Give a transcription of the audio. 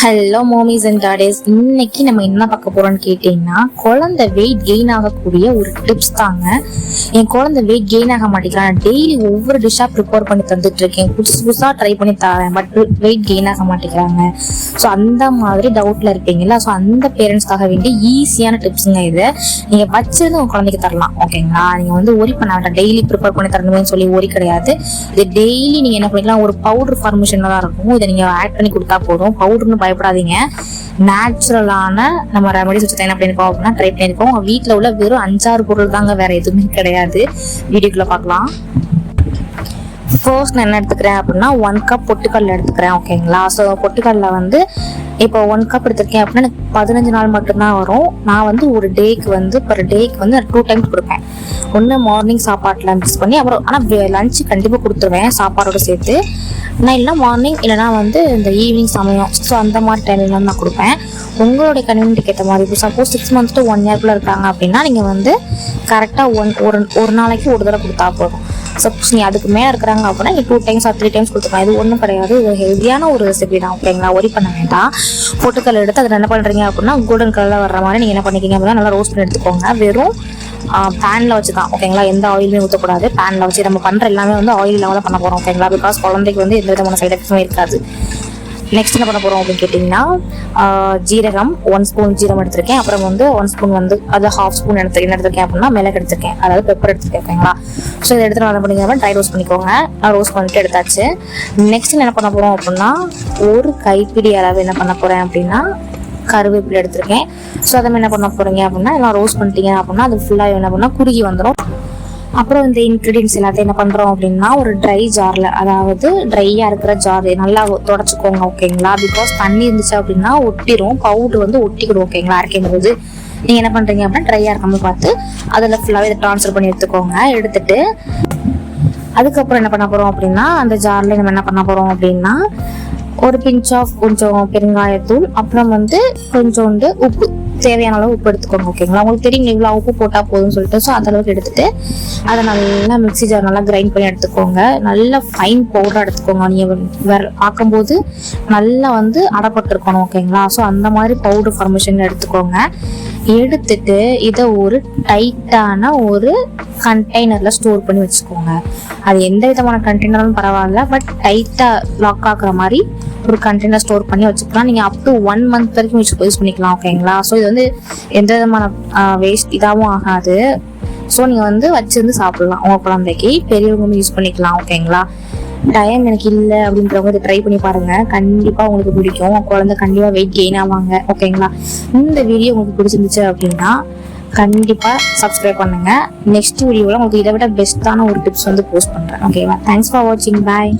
Hello mommies and டாடேஸ் இன்னைக்கு நம்ம என்ன பார்க்க போறோம்னு கேட்டீங்கன்னா குழந்தை வெயிட் கெயின் ஆகக்கூடிய ஒரு டிப்ஸ் தாங்க. என் குழந்தை வெயிட் கெயின் ஆக மாட்டேங்கிறான் டெய்லி ஒவ்வொரு டிஷ்ஷா ப்ரிப்பேர் பண்ணி தந்துட்டு இருக்கேன். புதுசு புதுசா ட்ரை பண்ணி தரேன். பட் வெயிட் கெயின் ஆக மாட்டேங்கிறாங்க. ஸோ அந்த மாதிரி டவுட்ல இருப்பீங்களா ஸோ அந்த பேரண்ட்ஸ்க்காக வேண்டிய ஈஸியான டிப்ஸுங்க இது. நீங்க வச்சிருந்து உங்க குழந்தைக்கு தரலாம். ஓகேங்களா நீங்க வந்து ஒரி பண்ண வேண்டாம் டெய்லி ப்ரிப்பேர் பண்ணி தரணும்னு சொல்லி ஒரி கிடையாது. இது டெய்லி நீங்க என்ன பண்ணிக்கலாம்? ஒரு பவுடர் ஃபார்மேஷன்ல தான் இருக்கும். இதை நீங்க ஆட் பண்ணி கொடுத்தா போதும். பவுடர்னு பயப்படாதீங்க. நேச்சுரலான நம்ம ரெமடிஸ் வச்சு என்ன பண்ணிருக்கோம் அப்படின்னா ட்ரை பண்ணிருக்கோம் உங்க வீட்டில் உள்ள வெறும் அஞ்சாறு பொருள் தாங்க வேற எதுவுமே கிடையாது. வீடியோக்குள்ள பார்க்கலாம். ஃபர்ஸ்ட் நான் என்ன எடுத்துக்கிறேன் அப்படின்னா ஒன் கப் பொட்டுக்கடலை எடுத்துக்கிறேன் ஓகேங்களா ஸோ பொட்டுக்கடலை வந்து இப்போ ஒன் கப் எடுத்திருக்கேன் அப்படின்னா எனக்கு பதினஞ்சு நாள் மட்டும்தான் வரும். நான் வந்து ஒரு டேக்கு வந்து பர் டேக்கு வந்து டூ டைம்ஸ் கொடுப்பேன். ஒன்று மார்னிங் சாப்பாட்டில் மிக்ஸ் பண்ணி அப்புறம் ஆனால் லஞ்சு கண்டிப்பாக கொடுத்துருவேன் சாப்பாடோட சேர்த்து. நான் இல்லைனா மார்னிங் இல்லைனா வந்து இந்த ஈவினிங் சமயம். ஸோ அந்த மாதிரி டைம்ல நான் கொடுப்பேன். உங்களுடைய கன்வீனியன்ட்டுக்கு ஏற்ற மாதிரி இப்போ suppose six months to one இயர்க்குள்ளே இருக்காங்க அப்படின்னா நீங்கள் வந்து கரெக்டாக ஒன் ஒரு ஒரு நாளைக்கு ஒரு தடவை கொடுத்தா போதும். சப்போஸ் நீ அதுக்கு மேலே இருக்கிறாங்க அப்படின்னா நீ two times or three times கொடுத்துக்கலாம். இது ஒன்றும் கிடையாது. இது ஹெல்த்தியான ஒரு ரெசிபி தான் ஓகேங்களா ஒரி பண்ண வேண்டாம். பொட்டுக்கல் எடுத்து அதில் என்ன பண்ணுறீங்க அப்படின்னா கோல்டன் கலரில் வர மாதிரி நீங்கள் என்ன பண்ணிக்கிங்க அப்படின்னா நல்லா ரோஸ்ட் பண்ணி எடுத்துக்கோங்க. வெறும் பேனில் வச்சு தான் ஓகேங்களா எந்த ஆயிலுமே ஊற்றக்கூடாது பேனில் வச்சு நம்ம பண்ணுற எல்லாமே வந்து ஆயில் லெவலில் தான் பண்ண போகிறோம் ஓகேங்களா பிகாஸ் குழந்தைக்கு வந்து எந்த விதமான சைட் எஃபெக்ட்ஸும் இருக்காது. நெக்ஸ்ட் என்ன பண்ண போறோம் அப்படின்னு கேட்டிங்கன்னா ஜீரகம் ஒன் ஸ்பூன் ஜீரகம் எடுத்திருக்கேன். அப்புறம் வந்து ஒன் ஸ்பூன் வந்து அது ஹாஃப் ஸ்பூன் எடுத்து என்ன எடுத்திருக்கேன் அப்படின்னா மிளகு எடுத்திருக்கேன். அதாவது பெப்பர் எடுத்திருக்கேன் ஓகேங்களா ஸோ இதை எடுத்து என்ன அப்புறம் ட்ரை ரோஸ்ட் பண்ணிக்கோங்க. நான் ரோஸ்ட் பண்ணிட்டு எடுத்தாச்சு. நெக்ஸ்ட் என்ன பண்ண போறோம் அப்படின்னா ஒரு கைப்பிடி அளவு என்ன பண்ண போறேன் அப்படின்னா கருவேப்பிலை எடுத்திருக்கேன். ஸோ அதை என்ன பண்ண போறீங்க அப்படின்னா நான் ரோஸ்ட் பண்ணிட்டீங்க அப்படின்னா அது ஃபுல்லாக என்ன பண்ணால் குறுகி வந்துடும் அப்புறம் இந்த இன்க்ரீடியன்ஸ் எல்லாத்தையும் என்ன பண்றோம் அப்படின்னா ஒரு ட்ரை ஜார்ல அதாவது ட்ரையா இருக்கிற ஜார் நல்லா தொடச்சுக்கோங்க ஓகேங்களா பிகாஸ் தண்ணி இருந்துச்சு அப்படின்னா ஒட்டிரும் பவுடர் வந்து ஒட்டிக்கிடும் ஓகேங்களா அரைக்கும் போது. நீங்க என்ன பண்றீங்க அப்படின்னா ட்ரையா இருக்காம பார்த்து அதில் ஃபுல்லாகவே இதை ட்ரான்ஸ்ஃபர் பண்ணி எடுத்துக்கோங்க. எடுத்துட்டு அதுக்கப்புறம் என்ன பண்ண போறோம் அப்படின்னா அந்த ஜார்ல நம்ம என்ன பண்ண போறோம் அப்படின்னா ஒரு பிஞ்ச் ஆஃப் கொஞ்சம் பெருங்காயத்தூள் அப்புறம் வந்து கொஞ்சோண்டு உப்பு. தேவையான அளவு உப்பு எடுத்துக்கோங்க ஓகேங்களா உங்களுக்கு தெரியும் இவ்வளோ உப்பு போட்டால் போதும்னு சொல்லிட்டு ஸோ அளவுக்கு எடுத்துட்டு அதை நல்லா மிக்ஸி ஜார் நல்லா கிரைண்ட் பண்ணி எடுத்துக்கோங்க. நல்லா ஃபைன் பவுடராக எடுத்துக்கோங்க. நீங்கள் வேற பார்க்கும்போது நல்லா வந்து அடப்பட்டிருக்கணும் ஓகேங்களா ஸோ அந்த மாதிரி பவுடர் ஃபார்மேஷன் எடுத்துக்கோங்க. எடுத்துட்டு இதை ஒரு டைட்டான ஒரு கண்டெய்னரில் ஸ்டோர் பண்ணி வச்சுக்கோங்க. அது எந்த விதமான கண்டெய்னரும் பரவாயில்ல பட் டைட்டாக லாக் ஆகுற மாதிரி ஒரு கண்டெய்னர் ஸ்டோர் பண்ணி வச்சுக்கலாம். நீங்க அப் டு ஒன் மந்த் வரைக்கும் யூஸ் யூஸ் பண்ணிக்கலாம் ஓகேங்களா ஸோ இது வந்து எந்த விதமான வேஸ்ட் இதாகவும் ஆகாது. ஸோ நீங்க வந்து வச்சிருந்து சாப்பிடலாம் உங்க குழந்தைக்கு. பெரியவங்க வந்து யூஸ் பண்ணிக்கலாம் ஓகேங்களா டைம் எனக்கு இல்லை அப்படின்றவங்க இதை ட்ரை பண்ணி பாருங்க. கண்டிப்பா உங்களுக்கு பிடிக்கும். குழந்தை கண்டிப்பா வெயிட் கெயின் ஆவாங்க ஓகேங்களா இந்த வீடியோ உங்களுக்கு பிடிச்சிருந்துச்சு அப்படின்னா கண்டிப்பா சப்ஸ்கிரைப் பண்ணுங்க. நெக்ஸ்ட் வீடியோல உங்களுக்கு இதை விட பெஸ்ட்டான ஒரு டிப்ஸ் வந்து போஸ்ட் பண்றேன் ஓகேவா தேங்க்ஸ் ஃபார் வாட்சிங் பாய்